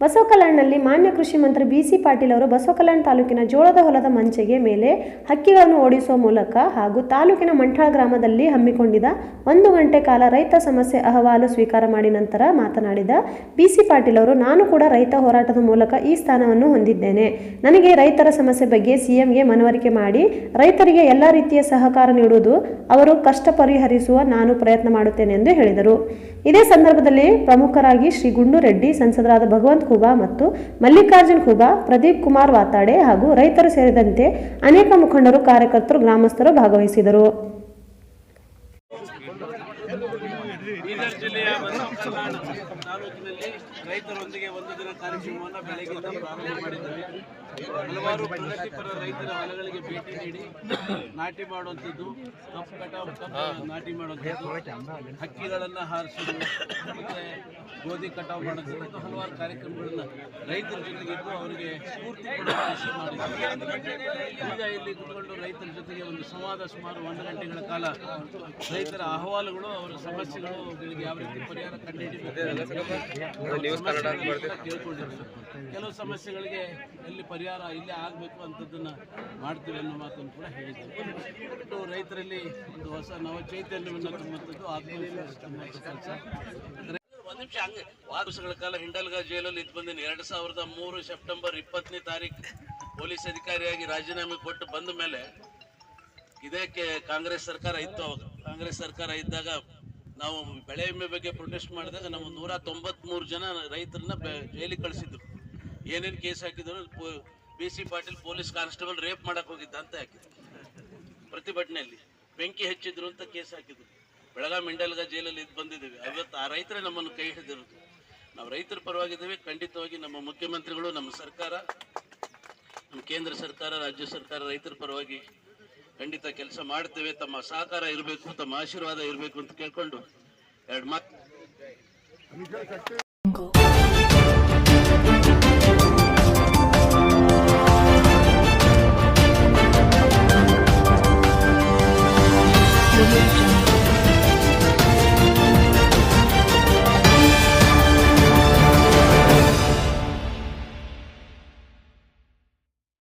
ಬಸವಕಲ್ಯಾಣದಲ್ಲಿ ಮಾನ್ಯ ಕೃಷಿ ಮಂತ್ರಿ B C Patil ಅವರು ಬಸವಕಲ್ಯಾಣ ತಾಲೂಕಿನ ಜೋಳದ ಹೊಲದ ಮಂಚೆಗೆ ಮೇಲೆ ಹಕ್ಕಿಗಳನ್ನು ಓಡಿಸುವ ಮೂಲಕ ಹಾಗೂ ತಾಲೂಕಿನ ಮಂಠಾಳ ಗ್ರಾಮದಲ್ಲಿ ಹಮ್ಮಿಕೊಂಡಿದ್ದ ಒಂದು ಗಂಟೆ ಕಾಲ ರೈತ ಸಮಸ್ಯೆ ಅಹವಾಲು ಸ್ವೀಕಾರ ಮಾಡಿ ನಂತರ ಮಾತನಾಡಿದ ಬಿ ಸಿ ಪಾಟೀಲ್ ಅವರು, ನಾನು ಕೂಡ ರೈತ ಹೋರಾಟದ ಮೂಲಕ ಈ ಸ್ಥಾನವನ್ನು ಹೊಂದಿದ್ದೇನೆ. ನನಗೆ ರೈತರ ಸಮಸ್ಯೆ ಬಗ್ಗೆ ಸಿಎಂಗೆ ಮನವರಿಕೆ ಮಾಡಿ, ರೈತರಿಗೆ ಎಲ್ಲ ರೀತಿಯ ಸಹಕಾರ ನೀಡುವುದು ಅವರು ಕಷ್ಟ ಪರಿಹರಿಸುವ ನಾನು ಪ್ರಯತ್ನ ಮಾಡುತ್ತೇನೆ ಎಂದು ಹೇಳಿದರು. ಇದೇ ಸಂದರ್ಭದಲ್ಲಿ ಪ್ರಮುಖರಾಗಿ ಶ್ರೀ ಗುಂಡು ರೆಡ್ಡಿ ಸಂಸದರಾದ ಭಗವಂತ್ ಖೂಬಾ ಮತ್ತು ಮಲ್ಲಿಕಾರ್ಜುನ್ ಖೂಬಾ, ಪ್ರದೀಪ್ ಕುಮಾರ್ ವಾತಾಡೆ ಹಾಗೂ ರೈತರು ಸೇರಿದಂತೆ ಅನೇಕ ಮುಖಂಡರು, ಕಾರ್ಯಕರ್ತರು, ಗ್ರಾಮಸ್ಥರು ಭಾಗವಹಿಸಿದರು. ಬಸವಕಲ್ಯಾಣ ತಾಲೂಕಿನಲ್ಲಿ ರೈತರೊಂದಿಗೆ ಒಂದು ದಿನ ಕಾರ್ಯಕ್ರಮವನ್ನು ಬೆಳಗ್ಗೆಯಿಂದ ಪ್ರಾರಂಭ ಮಾಡಿದ್ದೇವೆ. ಹಲವಾರು ಪ್ರಗತಿಪರ ರೈತರ ಹೊಲಗಳಿಗೆ ಭೇಟಿ ನೀಡಿ ನಾಟಿ ಮಾಡುವಂಥದ್ದು ಕಪ್ಪು ಕಟಾವು ನಾಟಿ ಮಾಡುವಂಥದ್ದು, ಹಕ್ಕಿಗಳನ್ನು ಹಾರಿಸೋದು ಮತ್ತು ಗೋಧಿ ಕಟಾವು ಮಾಡೋದು ಹಲವಾರು ಕಾರ್ಯಕ್ರಮಗಳನ್ನು ರೈತರ ಜೊತೆಗಿದ್ದು ಅವರಿಗೆ ಸ್ಫೂರ್ತಿ ಮಾಡಿದ್ದಾರೆ ಈಗ ಇಲ್ಲಿ ಕುತ್ಕೊಂಡು ರೈತರ ಜೊತೆಗೆ ಒಂದು ಸಂವಾದ ಸುಮಾರು ಒಂದು ಗಂಟೆಗಳ ಕಾಲ ರೈತರ ಅಹವಾಲುಗಳು, ಅವರ ಸಮಸ್ಯೆಗಳು ಯಾವ ರೀತಿ ಪರಿಹಾರ ಕೆಲವು ಸಮಸ್ಯೆಗಳಿಗೆ ಎಲ್ಲಿ ಪರಿಹಾರ ಇಲ್ಲೇ ಆಗಬೇಕು ಅಂಥದ್ದನ್ನು ಮಾಡ್ತೀವಿ ಅನ್ನೋ ಮಾತನ್ನು ಕೂಡ ಹೇಳಿದ್ದೇವೆ ಒಟ್ಟು ರೈತರಲ್ಲಿ ಒಂದು ಹೊಸ ನವ ಚೈತನ್ಯವನ್ನು ತುಂಬುವಂಥದ್ದು ಆತ್ಮವಿಶ್ವಾಸ ತುಂಬುವಂಥ ಕೆಲಸ. ಒಂದು ನಿಮಿಷ ಹಂಗೆ. ಆರು ವರ್ಷಗಳ ಕಾಲ ಹಿಂಡಲ್ಗಾ ಜೈಲಲ್ಲಿ ಇದ್ದು ಬಂದಿನಿ. ಎರಡ್ ಸಾವಿರದ ಮೂರು ಸೆಪ್ಟೆಂಬರ್ ಇಪ್ಪತ್ತನೇ ತಾರೀಕು ಪೊಲೀಸ್ ಅಧಿಕಾರಿಯಾಗಿ ರಾಜೀನಾಮೆ ಕೊಟ್ಟು ಬಂದ ಮೇಲೆ ಇದಕ್ಕೆ ಕಾಂಗ್ರೆಸ್ ಸರ್ಕಾರ ಇತ್ತು ಅವಾಗ. ಕಾಂಗ್ರೆಸ್ ಸರ್ಕಾರ ಇದ್ದಾಗ ನಾವು ಬೆಳೆ ವಿಮೆ ಬಗ್ಗೆ ಪ್ರೊಟೆಸ್ಟ್ ಮಾಡಿದಾಗ ನಾವು ನೂರ ತೊಂಬತ್ಮೂರು ಜನ ರೈತರನ್ನ ಜೈಲಿಗೆ ಕಳಿಸಿದ್ರು. ಏನೇನು ಕೇಸ್ ಹಾಕಿದ್ರು? B C Patil police constable rape ಮಾಡಕ್ಕೆ ಹೋಗಿದ್ದ ಅಂತ ಹಾಕಿದ್ರು. ಪ್ರತಿಭಟನೆಯಲ್ಲಿ ಬೆಂಕಿ ಹಚ್ಚಿದ್ರು ಅಂತ ಕೇಸ್ ಹಾಕಿದ್ರು. ಬೆಳಗಾವಿ ಮಿಂಡಲ್ಗ ಜೈಲಲ್ಲಿ ಇದ್ ಬಂದಿದ್ದೀವಿ. ಅವತ್ತು ಆ ರೈತರೇ ನಮ್ಮನ್ನು ಕೈ ಹಿಡಿದಿರೋದು. ನಾವು ರೈತರ ಪರವಾಗಿದ್ದೇವೆ. ಖಂಡಿತವಾಗಿ ನಮ್ಮ ಮುಖ್ಯಮಂತ್ರಿಗಳು, ನಮ್ಮ ಸರ್ಕಾರ, ನಮ್ಮ ಕೇಂದ್ರ ಸರ್ಕಾರ, ರಾಜ್ಯ ಸರ್ಕಾರ ರೈತರ ಪರವಾಗಿ ಖಂಡಿತ ಕೆಲಸ ಮಾಡ್ತೇವೆ. ತಮ್ಮ ಸಹಕಾರ ಇರಬೇಕು ತಮ್ಮ ಆಶೀರ್ವಾದ ಇರಬೇಕು ಅಂತ ಕೇಳ್ಕೊಂಡು ಎರಡು ಮಾತು